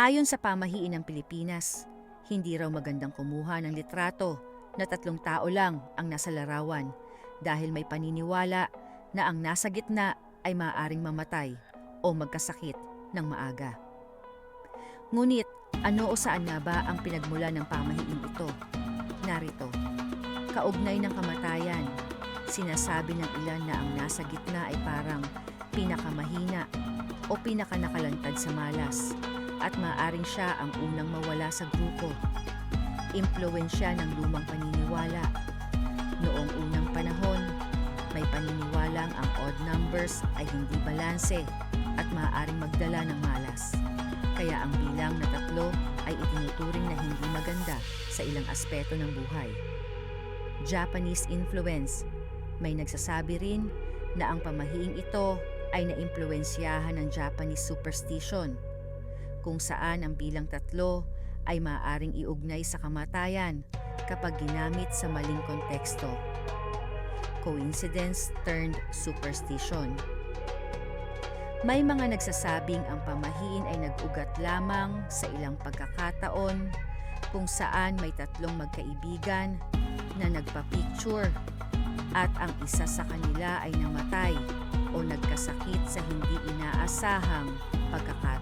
Ayon sa pamahiin ng Pilipinas, hindi raw magandang kumuha ng litrato na tatlong tao lang ang nasa larawan dahil may paniniwala na ang nasa gitna ay maaaring mamatay o magkasakit ng maaga. Ngunit ano o saan nga ba ang pinagmula ng pamahiin ito? Narito, kaugnay ng kamatayan, sinasabi ng ilan na ang nasa gitna ay parang pinakamahina o pinakanakalantad sa malas at maaring siya ang unang mawala sa grupo. Impluensya ng lumang paniniwala. Noong unang panahon, may paniniwalang ang odd numbers ay hindi balanse at maaaring magdala ng malas. Kaya ang bilang na tatlo ay itinuturing na hindi maganda sa ilang aspeto ng buhay. Japanese influence. May nagsasabi rin na ang pamahiing ito ay naimpluensyahan ng Japanese superstition kung saan ang bilang tatlo ay maaaring iugnay sa kamatayan kapag ginamit sa maling konteksto. Coincidence turned superstition. May mga nagsasabing ang pamahiin ay nag-ugat lamang sa ilang pagkakataon kung saan may tatlong magkaibigan na nagpa-picture at ang isa sa kanila ay namatay o nagkasakit sa hindi inaasahang pagkakataon.